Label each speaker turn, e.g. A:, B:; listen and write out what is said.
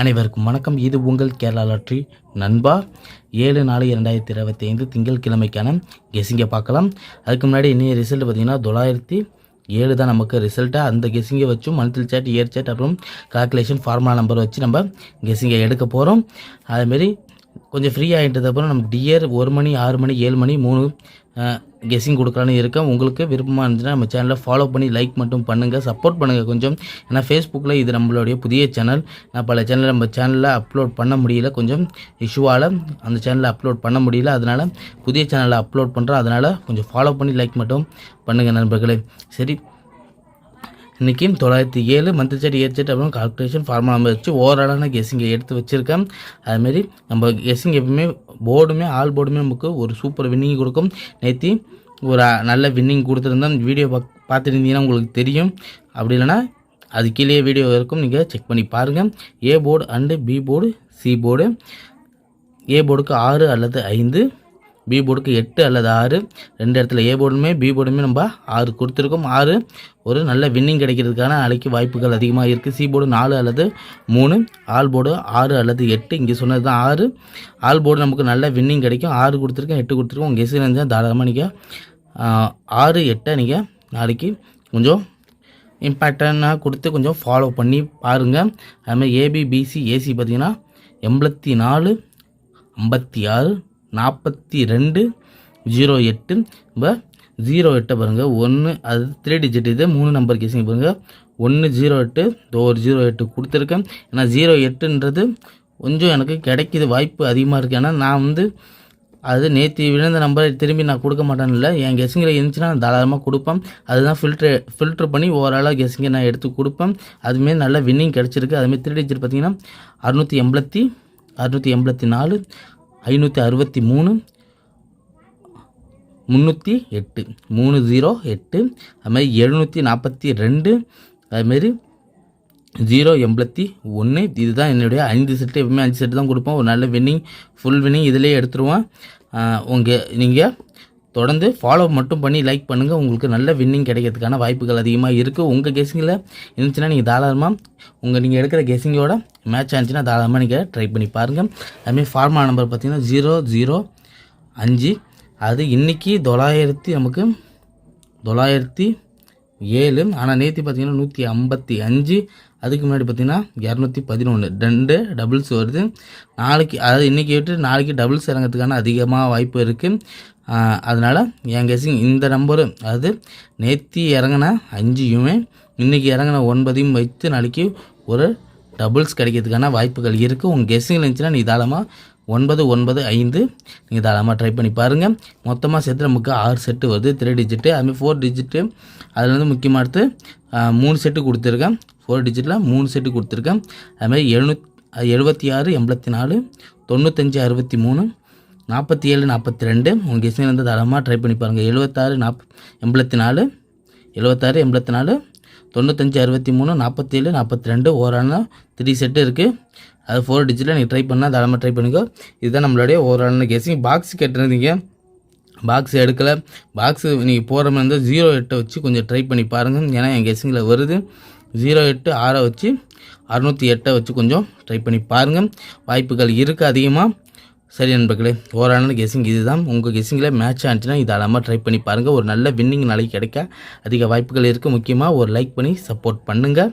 A: அனைவருக்கும் வணக்கம். இது உங்கள் கேரளா லாட்ரி நண்பா. ஏழு நாலு இரண்டாயிரத்தி இருபத்தி ஐந்து திங்கட்கிழமைக்கான கெஸிங்கை பார்க்கலாம். அதுக்கு முன்னாடி இன்னைய ரிசல்ட் பார்த்தீங்கன்னா தொள்ளாயிரத்தி ஏழு தான் நமக்கு ரிசல்ட்டாக அந்த கெஸிங்கை வச்சும் மந்த்லி சேட் இயர் சேட் அப்புறம் கால்குலேஷன் ஃபார்முலா நம்பர் வச்சு நம்ம கெஸிங்கை எடுக்க போகிறோம் அதுமாரி கொஞ்சம் ஃப்ரீ ஆகிட்டதுக்கப்புறம் நம்ம டியர் ஒரு மணி ஆறு மணி ஏழு மணி மூணு கெஸ்ஸிங் கொடுக்கலான்னு இருக்கேன். உங்களுக்கு விருப்பமாக இருந்துச்சுன்னா நம்ம சேனலை ஃபாலோ பண்ணி லைக் மட்டும் பண்ணுங்கள் சப்போர்ட் பண்ணுங்கள் கொஞ்சம். ஏன்னா ஃபேஸ்புக்கில் இது நம்மளுடைய புதிய சேனல் நான் பல சேனலில் நம்ம சேனலில் அப்லோட் பண்ண முடியல. கொஞ்சம் இஷ்யூவால் அந்த சேனலில் அப்லோட் பண்ண முடியல. அதனால் புதிய சேனலில் அப்லோட் பண்ணுறேன் அதனால் கொஞ்சம் ஃபாலோ பண்ணி லைக் மட்டும் பண்ணுங்கள் நண்பர்களே. சரி. இன்றைக்கும் தொள்ளாயிரத்தி ஏழு மந்த்லி செட் இயர் செட் அப்புறம் கால்குலேஷன் ஃபார்முலா நம்பர் வச்சு ஓவராலான கெஸ்ஸிங்கை எடுத்து வச்சுருக்கேன். அதுமாரி நம்ம கெஸ்ஸிங் எப்பவுமே போர்டுமே ஆல் போர்டுமே நமக்கு ஒரு சூப்பர் வின்னிங் கொடுக்கும். நேற்று ஒரு நல்ல வின்னிங் கொடுத்துருந்தா வீடியோ பாக் பார்த்துருந்தீங்கன்னா உங்களுக்கு தெரியும். அப்படி இல்லைன்னா அது கீழே வீடியோ இருக்கும். நீங்கள் செக் பண்ணி பாருங்கள் A board and B board C board A போர்டுக்கு ஆறு அல்லது ஐந்து. பி போர்டுக்கு எட்டு அல்லது ஆறு. ரெண்டு இடத்துல ஏ போர்டுமே பி போர்டுமே நம்ம ஆறு கொடுத்துருக்கோம். ஆறு ஒரு நல்ல வின்னிங் கிடைக்கிறதுக்கான நாளைக்கு வாய்ப்புகள் அதிகமாக இருக்குது சி போர்டு நாலு அல்லது மூணு. ஆல் போர்டு ஆறு அல்லது எட்டு. இங்கே சொன்னது தான் ஆறு. ஆல் போர்டு நமக்கு நல்ல வின்னிங் கிடைக்கும். ஆறு கொடுத்துருக்கோம் எட்டு கொடுத்துருக்கோம். உங்கள் எஸ்சி இருந்தால் தாராளமாக நீங்கள் ஆறு எட்டை நீங்கள் நாளைக்கு கொஞ்சம் இம்பேக்டாக கொடுத்து கொஞ்சம் ஃபாலோ பண்ணி பாருங்கள் அதுமாதிரி ஏபிபிசி ஏசி பார்த்தீங்கன்னா எண்பத்தி நாலு ஐம்பத்தி ஆறு நாற்பத்தி ரெண்டு ஜீரோ எட்டு இப்போ ஜீரோ எட்டை பாருங்கள் ஒன்று அது த்ரீ டிஜிட் இது மூணு நம்பர் கேசிங்க பாருங்கள் ஒன்று ஜீரோ எட்டு இதோ ஒரு ஜீரோ எட்டு கொடுத்துருக்கேன். ஏன்னா ஜீரோ எட்டுன்றது கொஞ்சம் எனக்கு கிடைக்கிது வாய்ப்பு அதிகமாக இருக்குது ஏன்னா நான் வந்து அது நேற்று விழுந்த நம்பரை திரும்பி நான் கொடுக்க மாட்டேன்னு இல்லை. என் கெஸிங்கில் இருந்துச்சுன்னா நான் தாராளமாக கொடுப்பேன். அதுதான் ஃபில்ட்ரு ஃபில்ட்ரு பண்ணி ஓவராலாக கெஸிங்கை நான் எடுத்து கொடுப்பேன். அதுமாரி நல்ல வின்னிங் கிடச்சிருக்கு. அதுமாரி த்ரீ டிஜிட் பார்த்தீங்கன்னா அறுநூற்றி எண்பத்தி அறுநூற்றி எண்பத்தி நாலு ஐநூற்றி அறுபத்தி மூணு முந்நூற்றி எட்டு மூணு ஜீரோ எட்டு. அதுமாதிரி எழுநூற்றி நாற்பத்தி ரெண்டு. அதுமாரி ஜீரோ எண்பத்தி ஒன்று. இதுதான் என்னுடைய ஐந்து செட்டு எப்பவுமே அஞ்சு செட்டு தான் கொடுப்போம். ஒரு நல்ல வின்னிங் ஃபுல் வின்னிங் இதிலே எடுத்துருவோம். உங்கள் நீங்கள் தொடர்ந்து ஃபாலோ மட்டும் பண்ணி லைக் பண்ணுங்கள் உங்களுக்கு நல்ல வின்னிங் கிடைக்கிறதுக்கான வாய்ப்புகள் அதிகமாக இருக்குது உங்கள் கெஸிங்கில் இருந்துச்சுன்னா நீங்கள் தாராளமாக உங்கள் நீங்கள் எடுக்கிற கெஸிங்கோட மேட்ச் ஆனிச்சுன்னா தாராளமாக நீங்கள் ட்ரை பண்ணி பாருங்கள் அதுமாதிரி ஃபார்மா நம்பர் பார்த்தீங்கன்னா ஜீரோ ஜீரோ அஞ்சு. அது இன்றைக்கி தொள்ளாயிரத்தி நமக்கு தொள்ளாயிரத்தி ஏழு. ஆனால் நேற்று பார்த்திங்கன்னா நூற்றி ஐம்பத்தி அஞ்சு. அதுக்கு முன்னாடி பார்த்திங்கன்னா இரநூத்தி பதினொன்று ரெண்டு டபுள்ஸ் வருது. நாளைக்கு அதாவது இன்றைக்கி விட்டு நாளைக்கு டபுள்ஸ் இறங்கிறதுக்கான அதிகமாக வாய்ப்பு இருக்குது அதனால் என் கெஸிங் இந்த நம்பரு அதாவது நேற்று இறங்கின அஞ்சுயுமே இன்றைக்கி இறங்கின ஒன்பதையும் வைத்து நாளைக்கு ஒரு டபுள்ஸ் கிடைக்கிறதுக்கான வாய்ப்புகள் இருக்குது உங்கள் கெஸ்ஸிங் இருந்துச்சுன்னா நீ தாராளமாக ஒன்பது ஒன்பது ஐந்து நீங்கள் தாராளமாக ட்ரை பண்ணி பாருங்கள் மொத்தமாக சேர்த்து நமக்கு ஆறு செட்டு வருது. த்ரீ டிஜிட்டு அதுமாதிரி ஃபோர் டிஜிட்டு அதில் வந்து முக்கியமாக எடுத்து மூணு செட்டு கொடுத்துருக்கேன். ஃபோர் டிஜிட்டில் மூணு செட்டு கொடுத்துருக்கேன். அதுமாதிரி எழுநூத் எழுபத்தி ஆறு எண்பத்தி நாலு தொண்ணூத்தஞ்சு அறுபத்தி மூணு நாற்பத்தி ஏழு நாற்பத்தி ரெண்டு. உங்கள் கெஸ்ஸிங் வந்து தாராளமாக ட்ரை பண்ணி பாருங்கள் எழுபத்தாறு நாப் எண்பத்தி நாலு. எழுபத்தாறு எண்பத்தி நாலு. தொண்ணூத்தஞ்சு அறுபத்தி மூணு நாற்பத்தேழு நாற்பத்தி ரெண்டு. ஓரான த்ரீ செட்டு இருக்குது அது ஃபோர் டிஜிட்டில் நீங்கள் ட்ரை பண்ணால் தாராளமாக ட்ரை பண்ணிக்கோ இதுதான் நம்மளுடைய ஓரான கேசிங் பாக்ஸ் கேட்டிருந்தீங்க. பாக்ஸ் எடுக்கலை. பாக்ஸு நீங்கள் போகிற மாதிரி இருந்தால் ஜீரோ எட்டை வச்சு கொஞ்சம் ட்ரை பண்ணி பாருங்கள் ஏன்னா என் கெஸிங்கில் வருது. ஜீரோ எட்டு ஆறை வச்சு அறுநூற்றி எட்டை வச்சு கொஞ்சம் ட்ரை பண்ணி பாருங்கள் வாய்ப்புகள் இருக்குது அதிகமாக சரி நண்பர்களே ஓவரான கெஸிங் இதுதான். உங்கள் கெஸிங்கில் மேட்ச் ஆனிச்சுன்னா இது ட்ரை பண்ணி பாருங்கள் ஒரு நல்ல வின்னிங் நாளைக்கு கிடைக்க அதிக வாய்ப்புகள் இருக்குது முக்கியமாக ஒரு லைக் பண்ணி சப்போர்ட் பண்ணுங்கள்